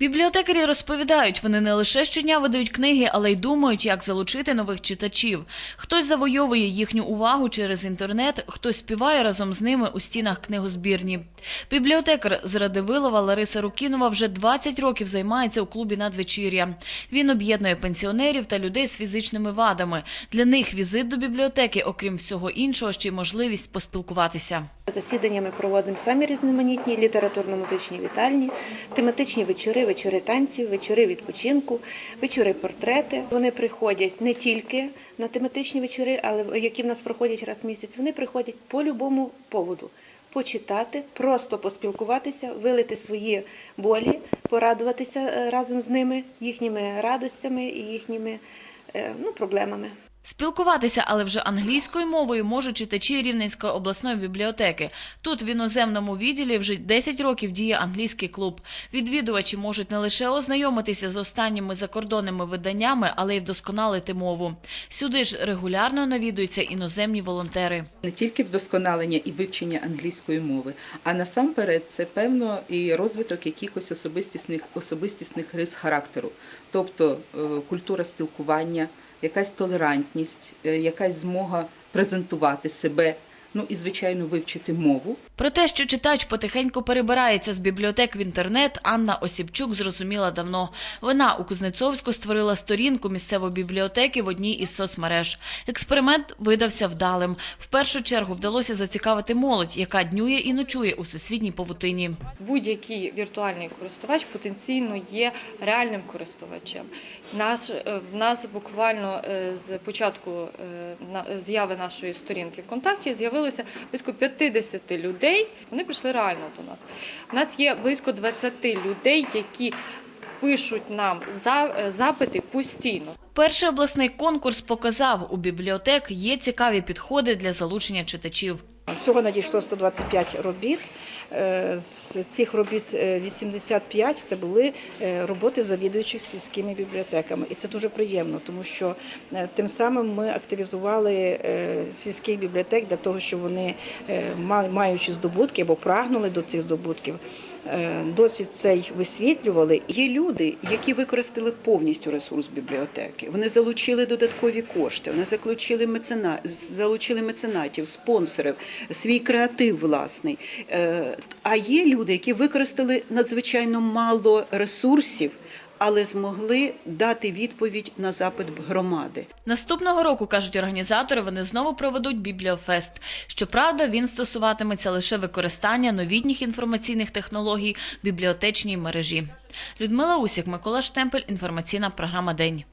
Бібліотекарі розповідають, вони не лише щодня видають книги, але й думають, як залучити нових читачів. Хтось завойовує їхню увагу через інтернет, хтось співає разом з ними у стінах книгозбірні. Бібліотекар з Радивилова Лариса Рукінова вже 20 років займається у клубі надвечір'я. Він об'єднує пенсіонерів та людей з фізичними вадами. Для них візит до бібліотеки, окрім всього іншого, ще й можливість поспілкуватися. Засідання ми проводимо самі різноманітні літературно-музичні вітальні, тематичні вечори, вечори танців, вечори відпочинку, вечори портрети. Вони приходять не тільки на тематичні вечори, але які в нас проходять раз в місяць. Вони приходять по любому поводу. Почитати, просто поспілкуватися, вилити свої болі, порадуватися е, разом з ними, їхніми радостями і їхніми е, ну, проблемами. Спілкуватися, але вже англійською мовою можуть читачі Рівненської обласної бібліотеки. Тут в іноземному відділі вже 10 років діє англійський клуб. Відвідувачі можуть не лише ознайомитися з останніми закордонними виданнями, але й вдосконалити мову. Сюди ж регулярно навідуються іноземні волонтери. не тільки вдосконалення і вивчення англійської мови, а насамперед це певно і розвиток якихось особистісних особистісних рис характеру, тобто е, культура спілкування, якась толерантність, е, якась змога презентувати себе. Ну і звичайно вивчити мову. Про те, що читач потихеньку перебирається з бібліотек в інтернет, Анна Осіпчук зрозуміла давно. Вона у Кузнецовську створила сторінку місцевої бібліотеки в одній із соцмереж. Експеримент видався вдалим. В першу чергу вдалося зацікавити молодь, яка днює і ночує у всесвітній павутині. Будь-який віртуальний користувач потенційно є реальним користувачем. Наш е, в нас буквально е, з початку е, на- з'яви нашої сторінки ВКонтакті з'явилося близько 50 людей. Вони прийшли реально до нас. У нас є близько 20 людей, які пишуть нам за- е, запити постійно. Перший обласний конкурс показав, у бібліотек є цікаві підходи для залучення читачів. Всього надійшло 125 робіт. Е, З цих робіт е, 85 це були е, роботи завідуючих сільськими бібліотеками. І це дуже приємно, тому що е, тим самим ми активізували е, сільських бібліотек для того, щоб вони, е, маючи здобутки або прагнули до цих здобутків, е, досвід цей висвітлювали Є люди, які використали повністю ресурс бібліотеки. Вони залучили додаткові кошти, вони залучили мецена, залучили меценатів, спонсорів, свій креатив власний. А є люди, які використали надзвичайно мало ресурсів, але змогли дати відповідь на запит громади. Наступного року, кажуть організатори, вони знову проведуть Бібліофест. Щоправда, він стосуватиметься лише використання новітніх інформаційних технологій бібліотечній мережі. Людмила Усік, Микола Штемпель, інформаційна програма День.